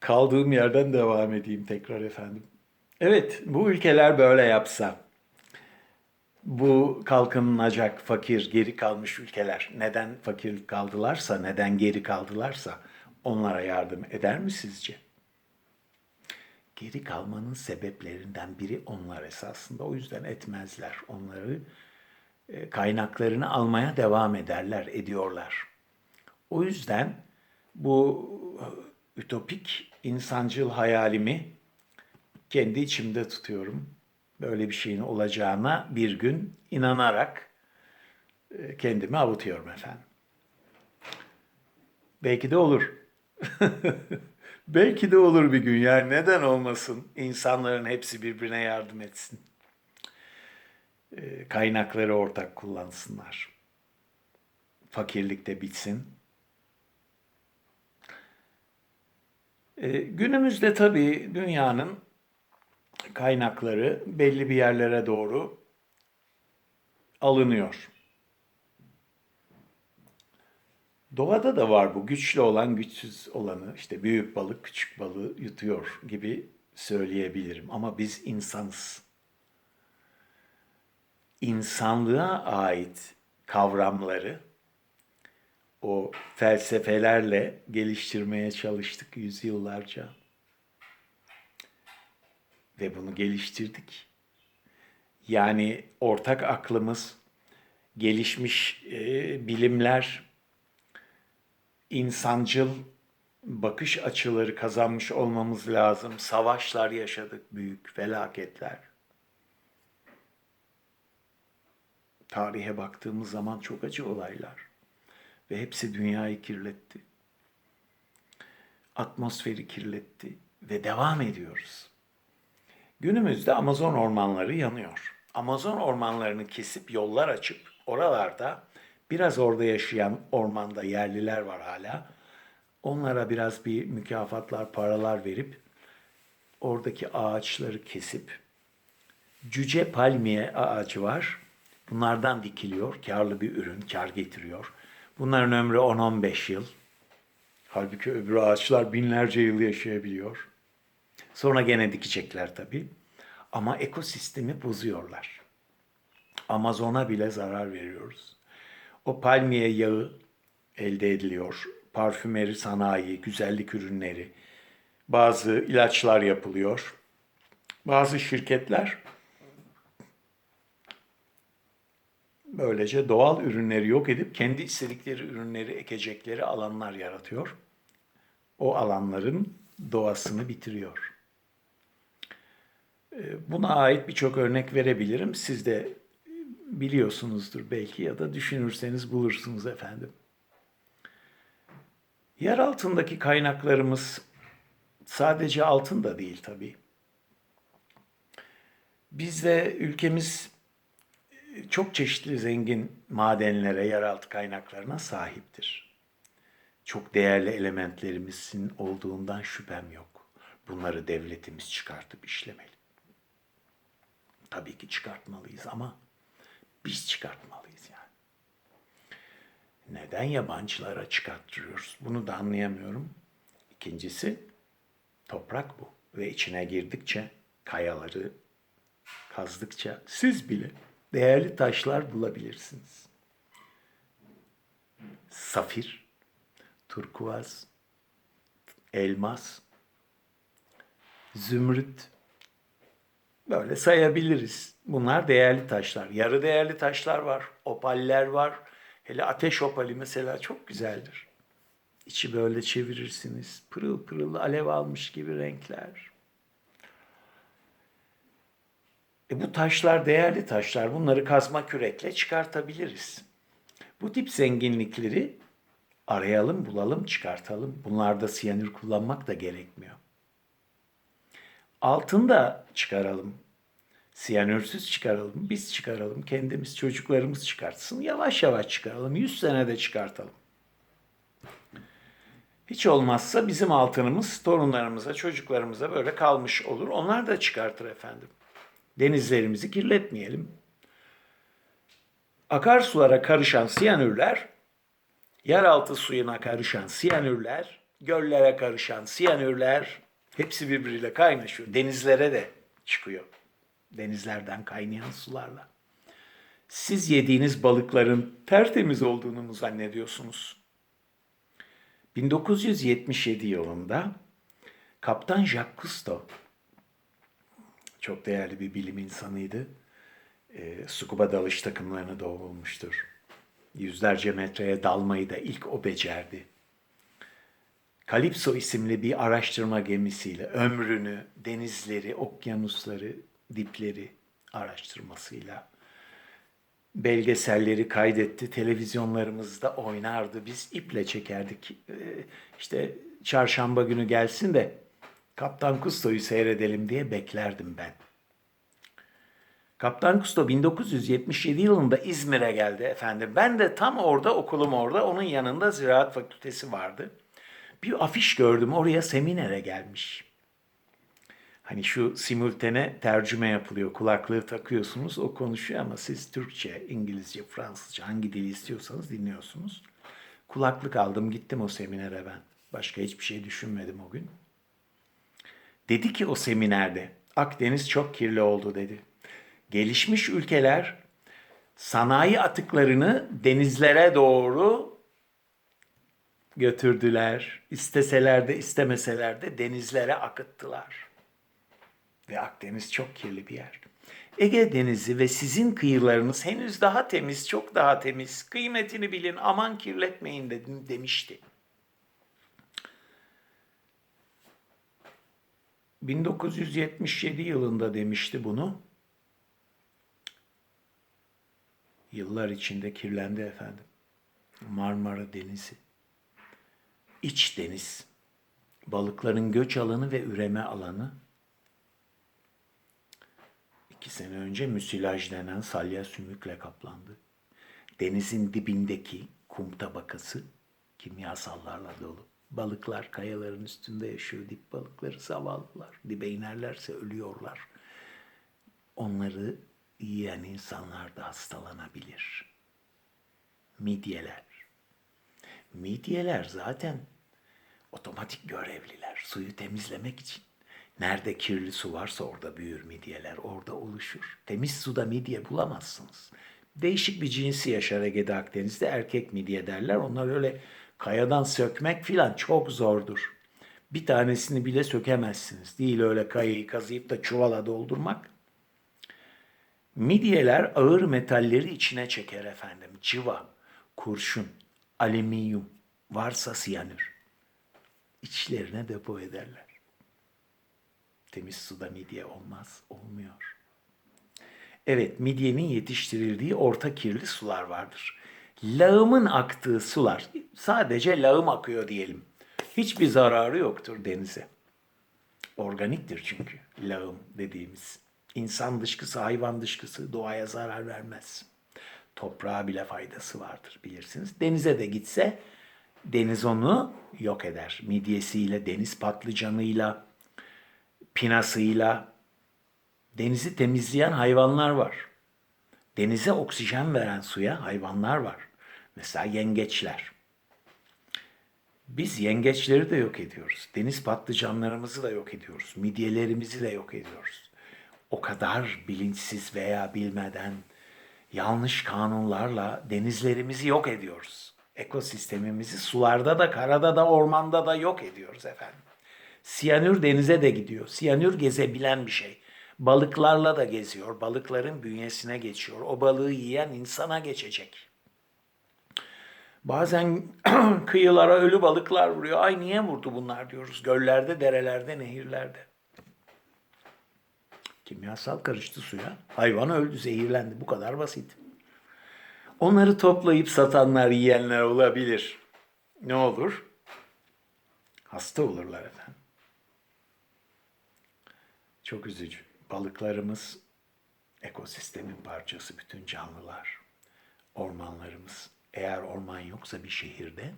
Kaldığım yerden devam edeyim tekrar efendim. Evet, bu ülkeler böyle yapsa, bu kalkınacak, fakir, geri kalmış ülkeler neden fakir kaldılarsa, neden geri kaldılarsa onlara yardım eder mi sizce? Geri kalmanın sebeplerinden biri onlar esasında. O yüzden etmezler. Onları e, kaynaklarını almaya devam ederler, ediyorlar. O yüzden bu ütopik insancıl hayalimi kendi içimde tutuyorum. Böyle bir şeyin olacağına bir gün inanarak e, kendimi avutuyorum efendim. Belki de olur. Belki de olur bir gün. Yani neden olmasın? İnsanların hepsi birbirine yardım etsin. E, Kaynakları ortak kullansınlar. Fakirlik de bitsin. Günümüzde tabii dünyanın kaynakları belli bir yerlere doğru alınıyor. Doğada da var bu. Güçlü olan güçsüz olanı, işte büyük balık küçük balığı yutuyor gibi söyleyebilirim. Ama biz insanız. İnsanlığa ait kavramları o felsefelerle geliştirmeye çalıştık yüzyıllarca. Ve bunu geliştirdik. Yani ortak aklımız, gelişmiş e, bilimler, insancıl bakış açıları kazanmış olmamız lazım. Savaşlar yaşadık, büyük felaketler. Tarihe baktığımız zaman çok acı olaylar ve hepsi dünyayı kirletti. Atmosferi kirletti ve devam ediyoruz. Günümüzde Amazon ormanları yanıyor. Amazon ormanlarını kesip yollar açıp oralarda biraz orada yaşayan ormanda yerliler var hala. Onlara biraz bir mükafatlar, paralar verip oradaki ağaçları kesip cüce palmiye ağacı var. Bunlardan dikiliyor. Karlı bir ürün, kar getiriyor. Bunların ömrü 10-15 yıl. Halbuki öbür ağaçlar binlerce yıl yaşayabiliyor. Sonra gene dikecekler tabii. Ama ekosistemi bozuyorlar. Amazon'a bile zarar veriyoruz. O palmiye yağı elde ediliyor. Parfümeri sanayi, güzellik ürünleri, bazı ilaçlar yapılıyor. Bazı şirketler böylece doğal ürünleri yok edip kendi istedikleri ürünleri ekecekleri alanlar yaratıyor. O alanların doğasını bitiriyor. Ee, Buna ait birçok örnek verebilirim. Siz de biliyorsunuzdur belki ya da düşünürseniz bulursunuz efendim. Yer altındaki kaynaklarımız sadece altın da değil tabii. Bizde ülkemiz çok çeşitli zengin madenlere, yeraltı kaynaklarına sahiptir. Çok değerli elementlerimizin olduğundan şüphem yok. Bunları devletimiz çıkartıp işlemeli. Tabii ki çıkartmalıyız ama biz çıkartmalıyız yani. Neden yabancılara çıkarttırıyoruz? Bunu da anlayamıyorum. İkincisi toprak bu ve içine girdikçe kayaları kazdıkça siz bile değerli taşlar bulabilirsiniz. Safir, turkuaz, elmas, zümrüt böyle sayabiliriz. Bunlar değerli taşlar. Yarı değerli taşlar var, opaller var. Hele ateş opali mesela çok güzeldir. İçi böyle çevirirsiniz. Pırıl pırıl alev almış gibi renkler. E bu taşlar değerli taşlar. Bunları kazma kürekle çıkartabiliriz. Bu tip zenginlikleri arayalım, bulalım, çıkartalım. Bunlarda siyanür kullanmak da gerekmiyor. Altın da çıkaralım. Siyanürsüz çıkaralım. Biz çıkaralım. Kendimiz, çocuklarımız çıkartsın. Yavaş yavaş çıkaralım. 100 senede çıkartalım. Hiç olmazsa bizim altınımız torunlarımıza, çocuklarımıza böyle kalmış olur. Onlar da çıkartır efendim. Denizlerimizi kirletmeyelim. Akarsulara karışan siyanürler, yeraltı suyuna karışan siyanürler göllere karışan siyanürler hepsi birbiriyle kaynaşıyor. Denizlere de çıkıyor. Denizlerden kaynayan sularla. Siz yediğiniz balıkların tertemiz olduğunu mu zannediyorsunuz? 1977 yılında Kaptan Jacques Cousteau çok değerli bir bilim insanıydı. E, scuba dalış takımlarını doğrulmuştur. Yüzlerce metreye dalmayı da ilk o becerdi. Kalipso isimli bir araştırma gemisiyle ömrünü denizleri, okyanusları, dipleri araştırmasıyla belgeselleri kaydetti. Televizyonlarımızda oynardı. Biz iple çekerdik. Ee, işte çarşamba günü gelsin de Kaptan Kusto'yu seyredelim diye beklerdim ben. Kaptan Kusto 1977 yılında İzmir'e geldi efendim. Ben de tam orada okulum orada. Onun yanında ziraat fakültesi vardı. Bir afiş gördüm oraya seminere gelmiş. Hani şu simultane tercüme yapılıyor. Kulaklığı takıyorsunuz o konuşuyor ama siz Türkçe, İngilizce, Fransızca hangi dili istiyorsanız dinliyorsunuz. Kulaklık aldım gittim o seminere ben. Başka hiçbir şey düşünmedim o gün. Dedi ki o seminerde Akdeniz çok kirli oldu dedi. Gelişmiş ülkeler sanayi atıklarını denizlere doğru götürdüler. İsteseler de istemeseler de denizlere akıttılar. Ve Akdeniz çok kirli bir yer. Ege Denizi ve sizin kıyılarınız henüz daha temiz, çok daha temiz. Kıymetini bilin, aman kirletmeyin dedim, demişti. 1977 yılında demişti bunu. Yıllar içinde kirlendi efendim. Marmara Denizi. İç deniz. Balıkların göç alanı ve üreme alanı. İki sene önce müsilaj denen salya sümükle kaplandı. Denizin dibindeki kum tabakası kimyasallarla dolu. Balıklar kayaların üstünde yaşıyor. Dip balıkları zavallılar. Dibe inerlerse ölüyorlar. Onları yiyen insanlar da hastalanabilir. Midyeler. Midyeler zaten otomatik görevliler. Suyu temizlemek için. Nerede kirli su varsa orada büyür midyeler, orada oluşur. Temiz suda midye bulamazsınız. Değişik bir cinsi yaşar Ege'de Akdeniz'de erkek midye derler. Onlar öyle kayadan sökmek filan çok zordur. Bir tanesini bile sökemezsiniz. Değil öyle kayayı kazıyıp da çuvala doldurmak. Midyeler ağır metalleri içine çeker efendim. Civa, kurşun, alüminyum, varsa siyanür. İçlerine depo ederler. Temiz suda midye olmaz, olmuyor. Evet, midyenin yetiştirildiği orta kirli sular vardır. Lağımın aktığı sular, sadece lağım akıyor diyelim. Hiçbir zararı yoktur denize. Organiktir çünkü lağım dediğimiz. İnsan dışkısı, hayvan dışkısı doğaya zarar vermez. Toprağa bile faydası vardır bilirsiniz. Denize de gitse deniz onu yok eder. Midyesiyle, deniz patlıcanıyla, pinasıyla. Denizi temizleyen hayvanlar var. Denize oksijen veren suya hayvanlar var. Mesela yengeçler. Biz yengeçleri de yok ediyoruz. Deniz patlıcanlarımızı da yok ediyoruz. Midyelerimizi de yok ediyoruz. O kadar bilinçsiz veya bilmeden yanlış kanunlarla denizlerimizi yok ediyoruz. Ekosistemimizi sularda da, karada da, ormanda da yok ediyoruz efendim. Siyanür denize de gidiyor. Siyanür gezebilen bir şey. Balıklarla da geziyor. Balıkların bünyesine geçiyor. O balığı yiyen insana geçecek. Bazen kıyılara ölü balıklar vuruyor. Ay niye vurdu bunlar diyoruz. Göllerde, derelerde, nehirlerde. Kimyasal karıştı suya. Hayvan öldü, zehirlendi. Bu kadar basit. Onları toplayıp satanlar, yiyenler olabilir. Ne olur? Hasta olurlar efendim. Çok üzücü. Balıklarımız ekosistemin parçası, bütün canlılar, ormanlarımız. Eğer orman yoksa bir şehirde,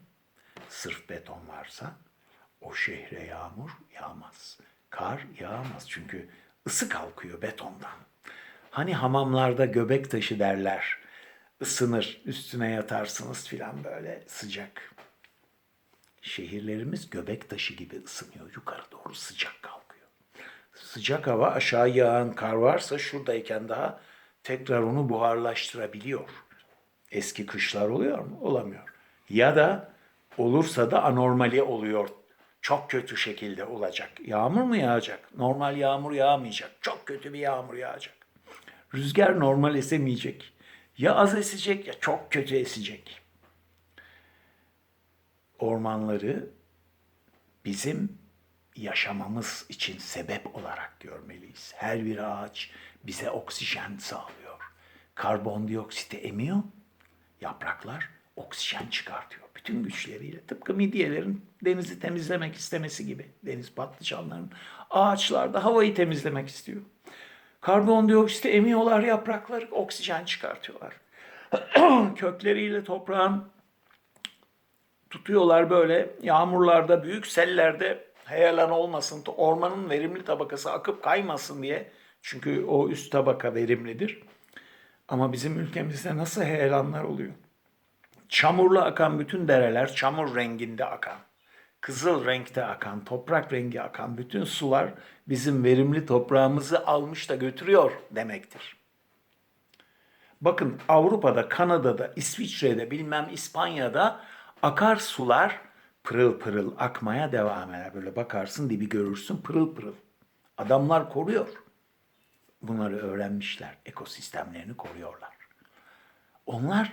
sırf beton varsa o şehre yağmur yağmaz. Kar yağmaz çünkü ısı kalkıyor betondan. Hani hamamlarda göbek taşı derler. Isınır, üstüne yatarsınız filan böyle sıcak. Şehirlerimiz göbek taşı gibi ısınıyor. Yukarı doğru sıcak kalkıyor. Sıcak hava aşağı yağan kar varsa şuradayken daha tekrar onu buharlaştırabiliyor. Eski kışlar oluyor mu? Olamıyor. Ya da olursa da anormali oluyor. Çok kötü şekilde olacak. Yağmur mu yağacak? Normal yağmur yağmayacak. Çok kötü bir yağmur yağacak. Rüzgar normal esemeyecek. Ya az esecek ya çok kötü esecek. Ormanları bizim yaşamamız için sebep olarak görmeliyiz. Her bir ağaç bize oksijen sağlıyor. Karbondioksiti emiyor. Yapraklar oksijen çıkartıyor bütün güçleriyle. Tıpkı midyelerin denizi temizlemek istemesi gibi. Deniz patlıcanların ağaçlar da havayı temizlemek istiyor. Karbondioksiti emiyorlar yaprakları, oksijen çıkartıyorlar. Kökleriyle toprağın tutuyorlar böyle yağmurlarda, büyük sellerde heyelan olmasın, ormanın verimli tabakası akıp kaymasın diye. Çünkü o üst tabaka verimlidir. Ama bizim ülkemizde nasıl heyelanlar oluyor? Çamurla akan bütün dereler, çamur renginde akan, kızıl renkte akan, toprak rengi akan bütün sular bizim verimli toprağımızı almış da götürüyor demektir. Bakın Avrupa'da, Kanada'da, İsviçre'de, bilmem İspanya'da akar sular pırıl pırıl akmaya devam eder. Böyle bakarsın dibi görürsün pırıl pırıl. Adamlar koruyor. Bunları öğrenmişler. Ekosistemlerini koruyorlar. Onlar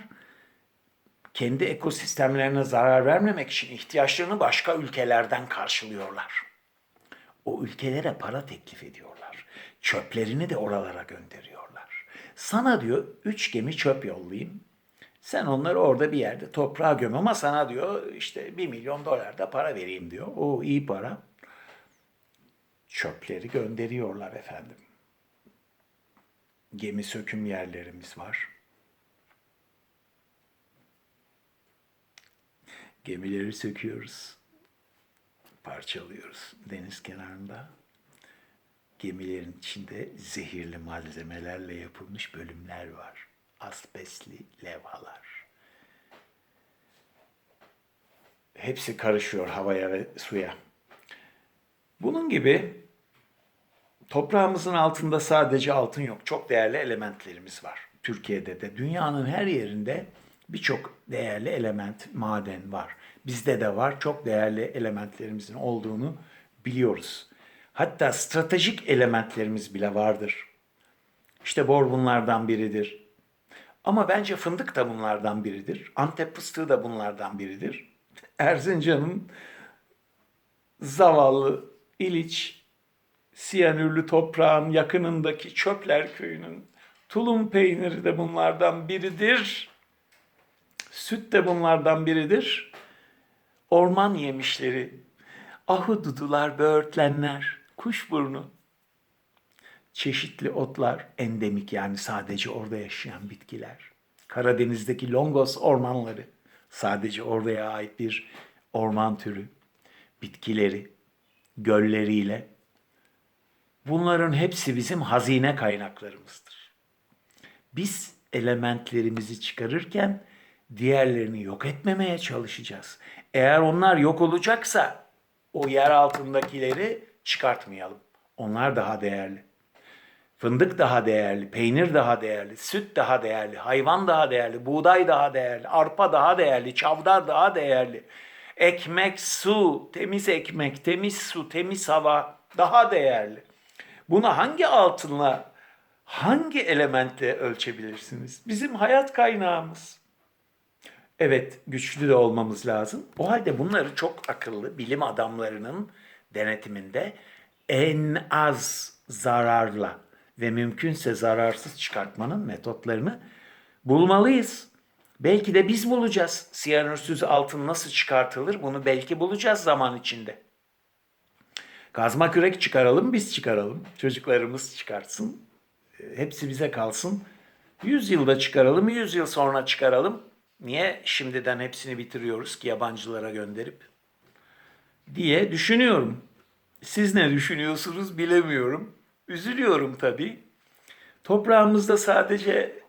kendi ekosistemlerine zarar vermemek için ihtiyaçlarını başka ülkelerden karşılıyorlar. O ülkelere para teklif ediyorlar. Çöplerini de oralara gönderiyorlar. Sana diyor üç gemi çöp yollayayım. Sen onları orada bir yerde toprağa göm ama sana diyor işte bir milyon dolar da para vereyim diyor. O iyi para. Çöpleri gönderiyorlar efendim. Gemi söküm yerlerimiz var. Gemileri söküyoruz. Parçalıyoruz deniz kenarında. Gemilerin içinde zehirli malzemelerle yapılmış bölümler var. Asbestli levhalar. Hepsi karışıyor havaya ve suya. Bunun gibi toprağımızın altında sadece altın yok. Çok değerli elementlerimiz var. Türkiye'de de dünyanın her yerinde birçok değerli element, maden var. Bizde de var. Çok değerli elementlerimizin olduğunu biliyoruz. Hatta stratejik elementlerimiz bile vardır. İşte bor bunlardan biridir. Ama bence fındık da bunlardan biridir. Antep fıstığı da bunlardan biridir. Erzincan'ın zavallı İliç siyanürlü toprağın yakınındaki Çöpler köyünün tulum peyniri de bunlardan biridir. Süt de bunlardan biridir. Orman yemişleri, ahududular, böğürtlenler, kuşburnu, çeşitli otlar, endemik yani sadece orada yaşayan bitkiler. Karadeniz'deki Longos ormanları, sadece oraya ait bir orman türü, bitkileri, gölleriyle. Bunların hepsi bizim hazine kaynaklarımızdır. Biz elementlerimizi çıkarırken diğerlerini yok etmemeye çalışacağız. Eğer onlar yok olacaksa o yer altındakileri çıkartmayalım. Onlar daha değerli. Fındık daha değerli, peynir daha değerli, süt daha değerli, hayvan daha değerli, buğday daha değerli, arpa daha değerli, çavdar daha değerli. Ekmek, su, temiz ekmek, temiz su, temiz hava daha değerli. Bunu hangi altınla, hangi elementle ölçebilirsiniz? Bizim hayat kaynağımız. Evet, güçlü de olmamız lazım. O halde bunları çok akıllı bilim adamlarının denetiminde en az zararla ve mümkünse zararsız çıkartmanın metotlarını bulmalıyız. Belki de biz bulacağız. Siyanürsüz altın nasıl çıkartılır bunu belki bulacağız zaman içinde. Kazma kürek çıkaralım, biz çıkaralım. Çocuklarımız çıkartsın. Hepsi bize kalsın. 100 yılda çıkaralım, 100 yıl sonra çıkaralım. Niye şimdiden hepsini bitiriyoruz ki yabancılara gönderip? Diye düşünüyorum. Siz ne düşünüyorsunuz bilemiyorum. Üzülüyorum tabii. Toprağımızda sadece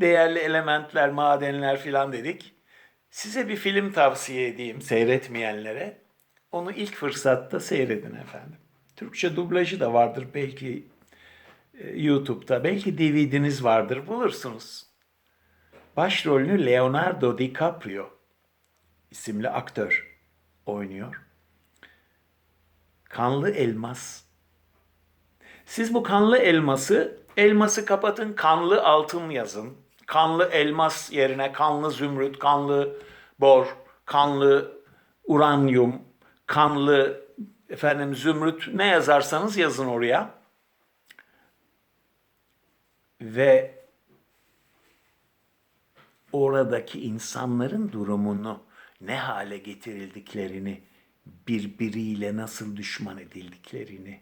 değerli elementler, madenler filan dedik. Size bir film tavsiye edeyim seyretmeyenlere. Onu ilk fırsatta seyredin efendim. Türkçe dublajı da vardır belki e, YouTube'da. Belki DVD'niz vardır bulursunuz. Başrolünü Leonardo DiCaprio isimli aktör oynuyor. Kanlı Elmas. Siz bu kanlı elması, elması kapatın kanlı altın yazın. Kanlı elmas yerine kanlı zümrüt, kanlı bor, kanlı uranyum, kanlı efendim zümrüt ne yazarsanız yazın oraya. Ve oradaki insanların durumunu, ne hale getirildiklerini, birbiriyle nasıl düşman edildiklerini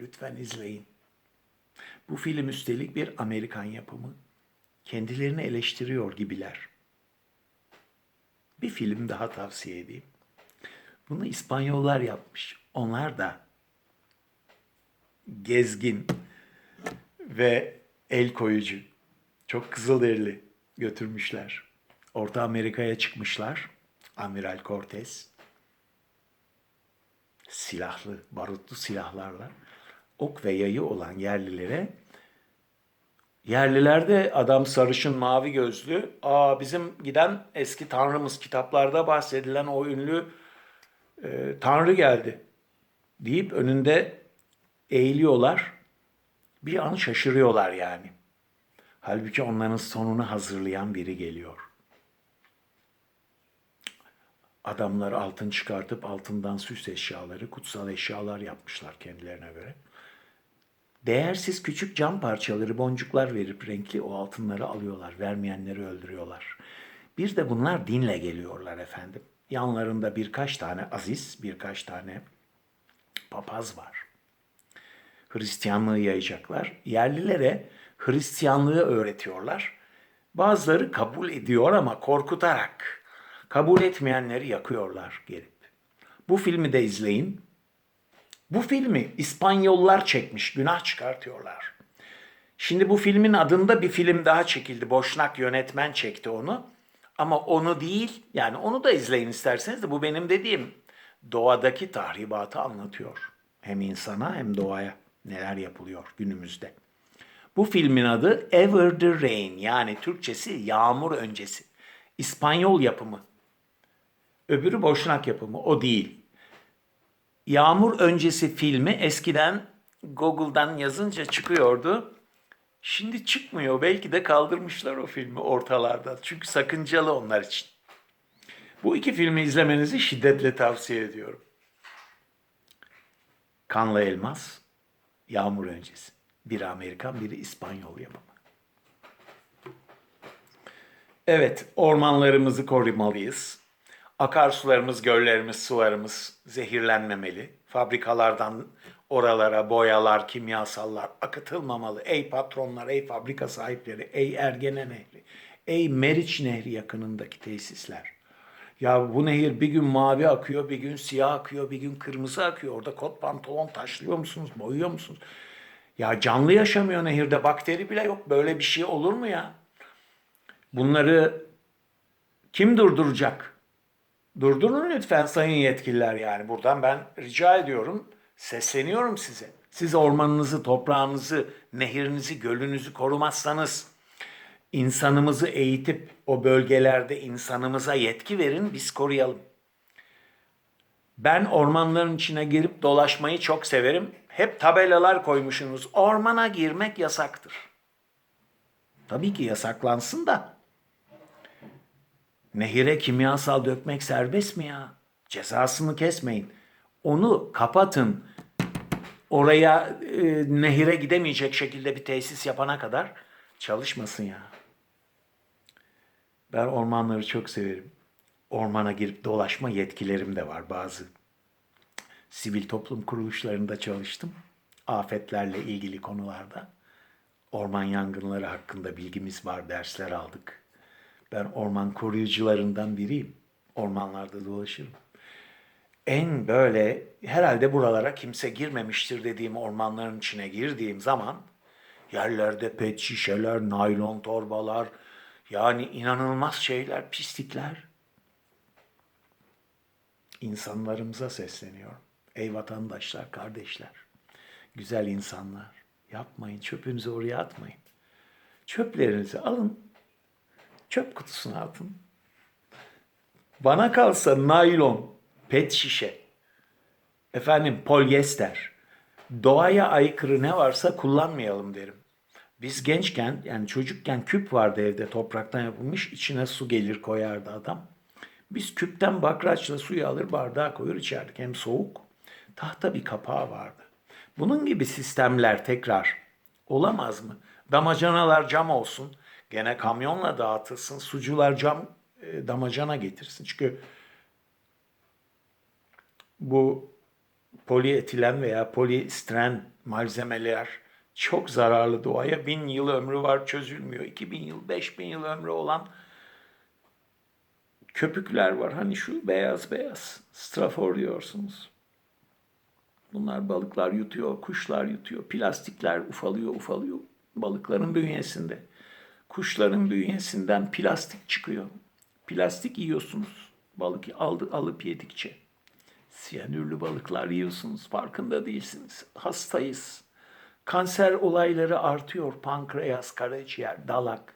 lütfen izleyin. Bu film üstelik bir Amerikan yapımı. Kendilerini eleştiriyor gibiler. Bir film daha tavsiye edeyim. Bunu İspanyollar yapmış. Onlar da gezgin ve el koyucu. Çok kızılderili götürmüşler. Orta Amerika'ya çıkmışlar. Amiral Cortez. Silahlı, barutlu silahlarla ok ve yayı olan yerlilere yerlilerde adam sarışın mavi gözlü aa bizim giden eski tanrımız kitaplarda bahsedilen o ünlü e, tanrı geldi deyip önünde eğiliyorlar bir an şaşırıyorlar yani. Halbuki onların sonunu hazırlayan biri geliyor. Adamlar altın çıkartıp altından süs eşyaları, kutsal eşyalar yapmışlar kendilerine göre. Değersiz küçük cam parçaları, boncuklar verip renkli o altınları alıyorlar. Vermeyenleri öldürüyorlar. Bir de bunlar dinle geliyorlar efendim. Yanlarında birkaç tane aziz, birkaç tane papaz var. Hristiyanlığı yayacaklar. Yerlilere Hristiyanlığı öğretiyorlar. Bazıları kabul ediyor ama korkutarak. Kabul etmeyenleri yakıyorlar gelip. Bu filmi de izleyin. Bu filmi İspanyollar çekmiş, günah çıkartıyorlar. Şimdi bu filmin adında bir film daha çekildi. Boşnak yönetmen çekti onu. Ama onu değil, yani onu da izleyin isterseniz de bu benim dediğim doğadaki tahribatı anlatıyor. Hem insana hem doğaya neler yapılıyor günümüzde. Bu filmin adı Ever the Rain yani Türkçesi yağmur öncesi. İspanyol yapımı. Öbürü Boşnak yapımı o değil. Yağmur öncesi filmi eskiden Google'dan yazınca çıkıyordu. Şimdi çıkmıyor. Belki de kaldırmışlar o filmi ortalarda. Çünkü sakıncalı onlar için. Bu iki filmi izlemenizi şiddetle tavsiye ediyorum. Kanlı Elmas, Yağmur Öncesi. Biri Amerikan, biri İspanyol yapımı. Evet, ormanlarımızı korumalıyız. Akarsularımız, göllerimiz, sularımız zehirlenmemeli. Fabrikalardan oralara boyalar, kimyasallar akıtılmamalı. Ey patronlar, ey fabrika sahipleri, ey Ergene Nehri, ey Meriç Nehri yakınındaki tesisler. Ya bu nehir bir gün mavi akıyor, bir gün siyah akıyor, bir gün kırmızı akıyor. Orada kot pantolon taşlıyor musunuz, boyuyor musunuz? Ya canlı yaşamıyor nehirde, bakteri bile yok. Böyle bir şey olur mu ya? Bunları kim durduracak? Durdurun lütfen sayın yetkililer yani. Buradan ben rica ediyorum, sesleniyorum size. Siz ormanınızı, toprağınızı, nehirinizi, gölünüzü korumazsanız, insanımızı eğitip o bölgelerde insanımıza yetki verin, biz koruyalım. Ben ormanların içine girip dolaşmayı çok severim. Hep tabelalar koymuşsunuz. Ormana girmek yasaktır. Tabii ki yasaklansın da. Nehire kimyasal dökmek serbest mi ya? Cezasını kesmeyin. Onu kapatın. Oraya e, nehire gidemeyecek şekilde bir tesis yapana kadar çalışmasın ya. Ben ormanları çok severim. Ormana girip dolaşma yetkilerim de var bazı. Sivil toplum kuruluşlarında çalıştım. Afetlerle ilgili konularda. Orman yangınları hakkında bilgimiz var, dersler aldık. Ben orman koruyucularından biriyim. Ormanlarda dolaşırım. En böyle herhalde buralara kimse girmemiştir dediğim ormanların içine girdiğim zaman yerlerde pet şişeler, naylon torbalar, Yani inanılmaz şeyler, pislikler. İnsanlarımıza sesleniyorum. Ey vatandaşlar, kardeşler, güzel insanlar. Yapmayın, çöpünüzü oraya atmayın. Çöplerinizi alın, çöp kutusuna atın. Bana kalsa naylon, pet şişe, efendim polyester, doğaya aykırı ne varsa kullanmayalım derim. Biz gençken yani çocukken küp vardı evde topraktan yapılmış içine su gelir koyardı adam. Biz küpten bakraçla suyu alır bardağa koyur içerdik hem soğuk. Tahta bir kapağı vardı. Bunun gibi sistemler tekrar olamaz mı? Damacanalar cam olsun. Gene kamyonla dağıtılsın. Sucular cam e, damacana getirsin. Çünkü bu polietilen veya polistiren malzemeler çok zararlı doğaya. Bin yıl ömrü var çözülmüyor. 2000 yıl, 5000 yıl ömrü olan köpükler var. Hani şu beyaz beyaz strafor diyorsunuz. Bunlar balıklar yutuyor, kuşlar yutuyor. Plastikler ufalıyor, ufalıyor balıkların bünyesinde. Kuşların bünyesinden plastik çıkıyor. Plastik yiyorsunuz. Balık aldı, alıp yedikçe. Siyanürlü balıklar yiyorsunuz. Farkında değilsiniz. Hastayız. Kanser olayları artıyor. Pankreas, karaciğer, dalak.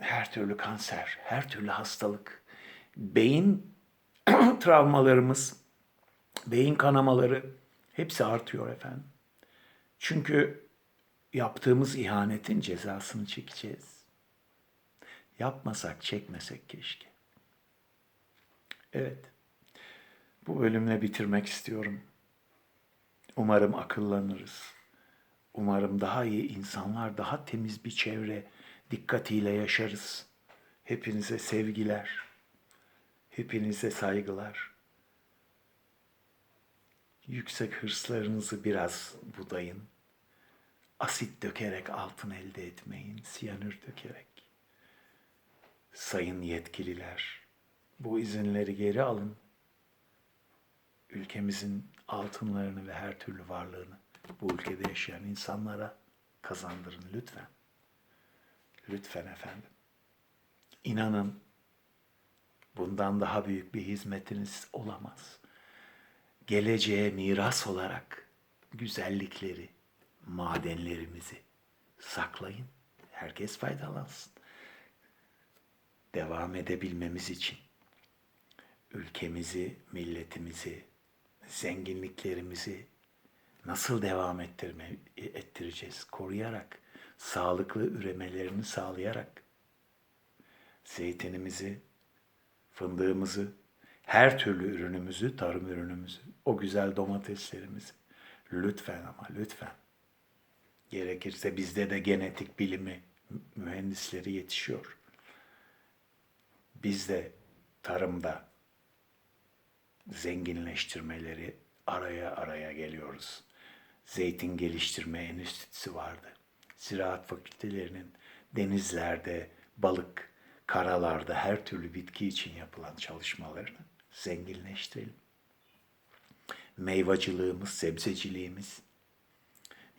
Her türlü kanser, her türlü hastalık. Beyin travmalarımız, beyin kanamaları hepsi artıyor efendim. Çünkü yaptığımız ihanetin cezasını çekeceğiz. Yapmasak, çekmesek keşke. Evet. Bu bölümle bitirmek istiyorum. Umarım akıllanırız. Umarım daha iyi insanlar, daha temiz bir çevre dikkatiyle yaşarız. Hepinize sevgiler. Hepinize saygılar. Yüksek hırslarınızı biraz budayın. Asit dökerek altın elde etmeyin, siyanür dökerek. Sayın yetkililer, bu izinleri geri alın. Ülkemizin altınlarını ve her türlü varlığını bu ülkede yaşayan insanlara kazandırın lütfen. Lütfen efendim. İnanın bundan daha büyük bir hizmetiniz olamaz. Geleceğe miras olarak güzellikleri, madenlerimizi saklayın. Herkes faydalansın. Devam edebilmemiz için ülkemizi, milletimizi, zenginliklerimizi nasıl devam ettirme, ettireceğiz? Koruyarak, sağlıklı üremelerini sağlayarak zeytinimizi, fındığımızı, her türlü ürünümüzü, tarım ürünümüzü, o güzel domateslerimizi lütfen ama lütfen gerekirse bizde de genetik bilimi mühendisleri yetişiyor. Biz de tarımda zenginleştirmeleri araya araya geliyoruz. Zeytin Geliştirme Enstitüsü vardı. Ziraat fakültelerinin denizlerde, balık, karalarda her türlü bitki için yapılan çalışmalarını zenginleştirelim. Meyvacılığımız, sebzeciliğimiz,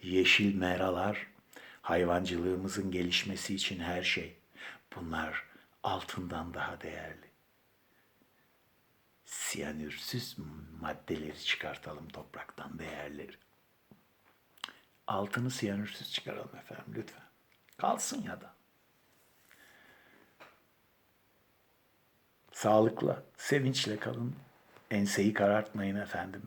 yeşil meralar, hayvancılığımızın gelişmesi için her şey. Bunlar altından daha değerli. Siyanürsüz maddeleri çıkartalım topraktan değerleri. Altını siyanürsüz çıkaralım efendim lütfen. Kalsın ya da. Sağlıkla, sevinçle kalın. Enseyi karartmayın efendim.